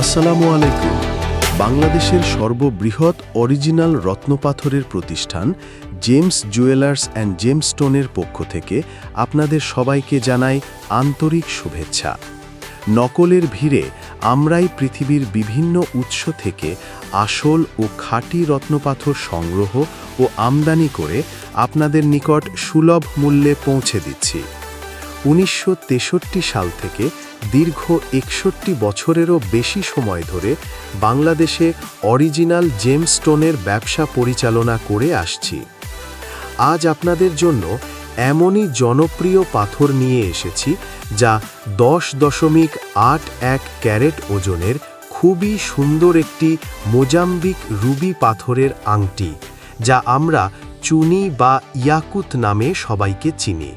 আসসালামু আলাইকুম। বাংলাদেশের সর্ববৃহৎ অরিজিনাল রত্নপাথরের প্রতিষ্ঠান জেমস জুয়েলার্স অ্যান্ড জেমস্টোনের পক্ষ থেকে আপনাদের সবাইকে জানাই আন্তরিক শুভেচ্ছা। নকলের ভিড়ে আমরাই পৃথিবীর বিভিন্ন উৎস থেকে আসল ও খাঁটি রত্নপাথর সংগ্রহ ও আমদানি করে আপনাদের নিকট সুলভ মূল্যে পৌঁছে দিচ্ছি। উনিশশো তেষট্টি সাল থেকে দীর্ঘ একষট্টি বছরেরও বেশি সময় ধরে বাংলাদেশে অরিজিনাল জেমস্টোনের ব্যবসা পরিচালনা করে আসছি। আজ আপনাদের জন্য এমনই জনপ্রিয় পাথর নিয়ে এসেছি, যা দশ দশমিক আট এক ক্যারেট ওজনের খুবই সুন্দর একটি মোজাম্বিক রুবি পাথরের আংটি, যা আমরা চুনি বা ইয়াকুত নামে সবাইকে চিনি।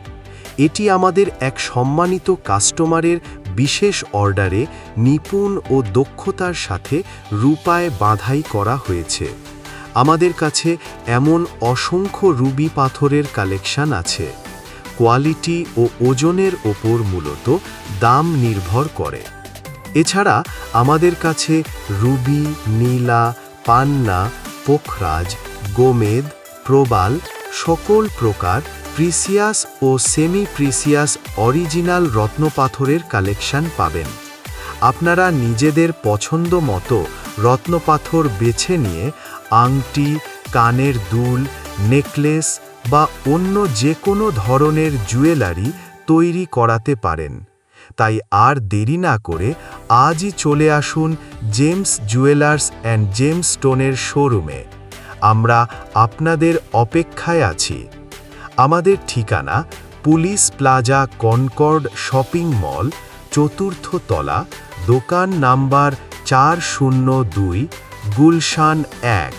এটি আমাদের এক সম্মানিত কাস্টমারের বিশেষ অর্ডারে নিপুণ ও দক্ষতার সাথে রূপায় বাঁধাই করা হয়েছে। আমাদের কাছে এমন অসংখ্য রুবি পাথরের কালেকশন আছে। কোয়ালিটি ও ওজনের ওপর মূলত দাম নির্ভর করে। এছাড়া আমাদের কাছে রুবি, নীলা, পান্না, পোখরাজ, গোমেদ, প্রবাল সকল প্রকার প্রিসিয়াস ও সেমি প্রিসিয়াস অরিজিনাল রত্নপাথরের কালেকশন পাবেন। আপনারা নিজেদের পছন্দ মতো রত্নপাথর বেছে নিয়ে আংটি, কানের দুল, নেকলেস বা অন্য যে কোনো ধরনের জুয়েলারি তৈরি করাতে পারেন। তাই আর দেরি না করে আজই চলে আসুন জেমস জুয়েলার্স অ্যান্ড জেমস স্টোনের শোরুমে। আমরা আপনাদের অপেক্ষায় আছি। আমাদের ঠিকানা police plaza Concord shopping mall, চতুর্থ তলা, দোকান নাম্বার চার শূন্য দুই, গুলশান এক।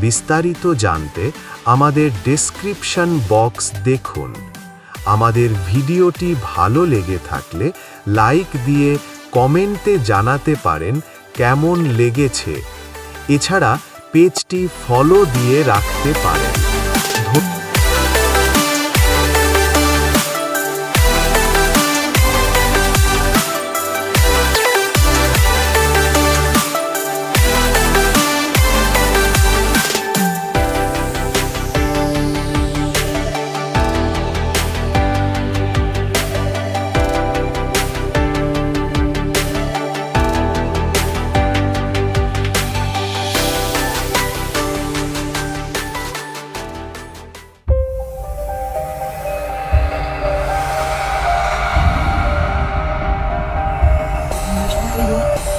বিস্তারিত জানতে আমাদের ডেসক্রিপশন বক্স দেখুন। আমাদের ভিডিওটি ভালো লেগে থাকলে লাইক দিয়ে কমেন্টে জানাতে পারেন কেমন লেগেছে। এছাড়া পেজটি ফলো দিয়ে রাখতে পারেন। Thank you.